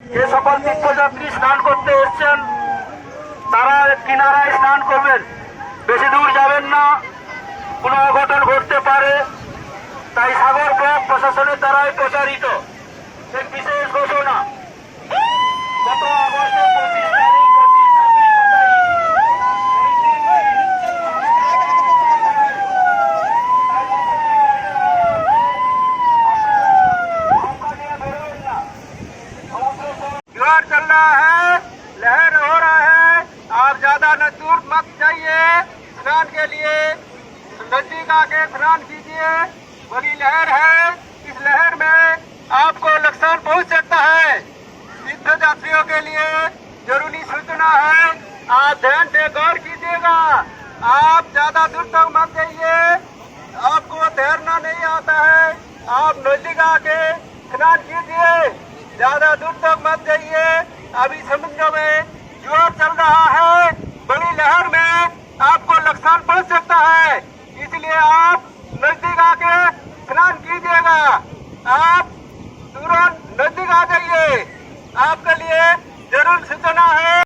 যে সকল তীর্থযাত্রী স্নান করতে এসছেন, তারা কিনারায় স্নান করবেন। বেশি দূর যাবেন না কোনো অঘটন ঘটতে পারে। তাই সাগর ব্লক প্রশাসনের দ্বারাই প্রচারিত। বিশেষ ঘোষণা आप ज़्यादा न दूर मत जाइए। स्नान के लिए नज़दीक आके स्नान कीजिए। बड़ी लहर है। इस लहर में आपको नुकसान पहुँच सकता है। तीर्थ यात्रियों के लिए ज़रूरी सूचना है। आप ध्यान से गौर कीजिएगा। आप ज़्यादा दूर तक मत जाइए। आपको तैरना नहीं आता है। आप नज़दीक आके स्नान कीजिए। ज़्यादा दूर तक मत जाइए। अभी समुद्र में ज्वार चल रहा है। बड़ी लहर में आपको नुकसान पहुँच सकता है। इसलिए आप नज़दीक आके स्नान कीजिएगा। आप तुरंत नज़दीक आ जाइए। आपके लिए ज़रूर सूचना है।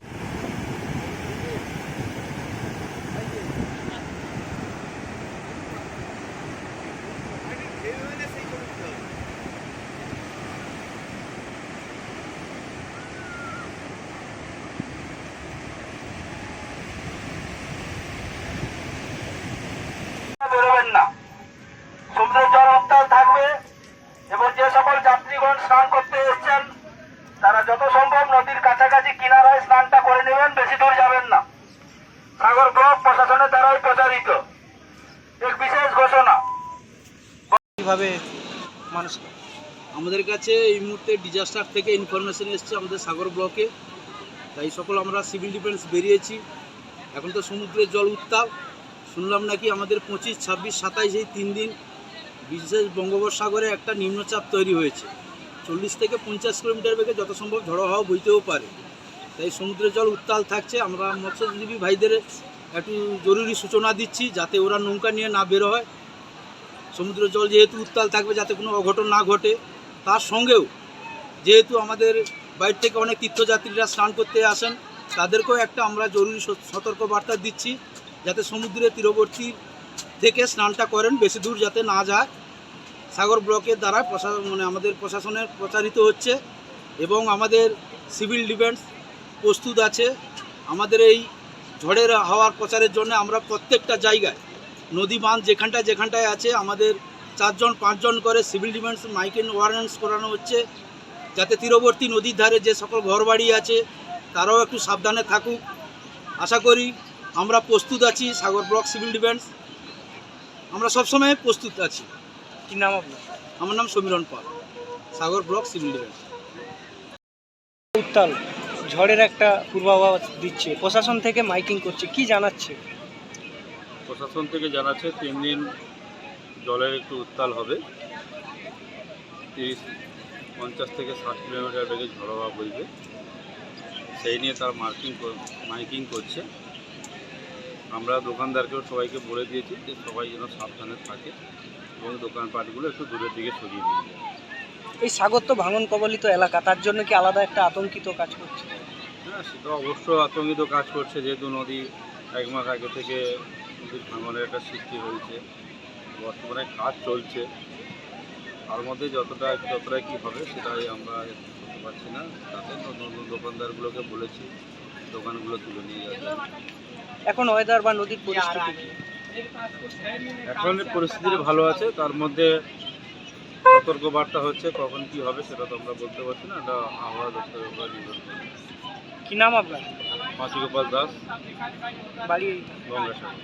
বেরোবেন না। সমুদ্রের জল উত্তাল থাকবে এবং যে সকল যাত্রীগণ স্নান করতে এসছেন, তারা যত সম্ভব নদীর কাছাকাছি কিনারায় স্নানটা করে নেবেন, বেশি দূর যাবেন না। সাগর ব্লক প্রশাসনের দ্বারাই প্রচারিত। এক বিশেষ ঘোষণা। কীভাবে মানুষ আমাদের কাছে এই মুহূর্তে ডিজাস্টার থেকে ইনফরমেশন এসছে আমাদের সাগর ব্লকে। তাই সকল আমরা সিভিল ডিফেন্স বেরিয়েছি। এখন তো সমুদ্রের জল উত্তাপ শুনলাম নাকি আমাদের পঁচিশ, ছাব্বিশ, সাতাইশ এই তিন দিন বিশেষ বঙ্গোপসাগরে একটা নিম্নচাপ তৈরি হয়েছে। চল্লিশ থেকে পঞ্চাশ কিলোমিটার বেগে যত সম্ভব ঝড়ো হাওয়া বইতেও পারে। তাই সমুদ্রের জল উত্তাল থাকছে। আমরা মৎস্যজীবী ভাইদের একটু জরুরি সূচনা দিচ্ছি যাতে ওরা নৌকা নিয়ে না বের হয়। সমুদ্র জল যেহেতু উত্তাল থাকবে, যাতে কোনো অঘটন না ঘটে, তার সঙ্গেও যেহেতু আমাদের বাইরে থেকে অনেক তীর্থযাত্রীরা স্নান করতে আসেন, তাদেরকেও একটা আমরা জরুরি স- সতর্ক বার্তা দিচ্ছি। যাতে সমুদ্রের তীরবর্তী থেকে স্নানটা করেন, বেশি দূর যাতে না যায়। সাগর ব্লকের দ্বারা প্রশাসন মানে আমাদের প্রশাসনের প্রচারিত হচ্ছে এবং আমাদের সিভিল ডিফেন্স প্রস্তুত আছে। আমাদের এই ঝড়ের হাওয়ার প্রচারের জন্য আমরা প্রত্যেকটা জায়গায়, নদী বাঁধ যেখানটায় যেখানটায় আছে, আমাদের চারজন, পাঁচজন করে সিভিল ডিফেন্স মাইকেন ওয়ারেন্স করানো হচ্ছে। যাতে তীরবর্তী নদীর ধারে যে সকল ঘরবাড়ি আছে, তারাও একটু সাবধানে থাকুক। আশা করি আমরা প্রস্তুত আছি সাগর ব্লক সিভিল ডিফেন্স। আমরা সবসময় প্রস্তুত আছি। কি নাম আপনার? আমার নাম Samiran Pal Sagar block civil defence. উত্তাল ঝড়ের একটা পূর্বাভাস দিচ্ছে। প্রশাসন থেকে মাইকিং করছে কি জানাচ্ছে? প্রশাসন থেকে জানাচ্ছে তিন দিন জলের একটু উত্তাল হবে। তিরিশ পঞ্চাশ থেকে ষাট কিলোমিটার বেগে ঝড়ো হওয়া বইবে। সেই নিয়ে তারা মার্কিং কর- মাইকিং করছে। আমরা দোকানদারকেও সবাইকে বলে দিয়েছি যে সবাই যেন সাবধানে থাকে এবং দোকানপাটগুলো একটু দূরের দিকে সরিয়ে নিয়ে যায়। এই সাগর তো ভাঙন কবলিত এলাকা তার জন্য কি আলাদা একটা আতঙ্কিত কাজ করছে? হ্যাঁ সেটা অবশ্য আতঙ্কিত কাজ করছে যেহেতু নদী এক মাস আগে থেকে নদীর ভাঙনের একটা সৃষ্টি হয়েছে বর্তমানে কাজ চলছে। তার মধ্যে যতটা যতটা কী হবে সেটাই আমরা করতে পারছি না। তাতে নতুন নতুন দোকানদারগুলোকে বলেছি। দোকানগুলো তুলে নিয়ে যাবে এখন ওয়েদার বা নদীর পরিস্থিতি কি? এখন পরিস্থিতি ভালো আছে তার মধ্যে সতর্ক বার্তা হচ্ছে কখন কি হবে সেটা তো আমরা বলতে পারছি না এটা আবহাওয়া দপ্তরের উপর নির্ভর করে। কি নাম আপনার? পাঁচি গোপাল দাস বাড়ি গঙ্গাসাগর।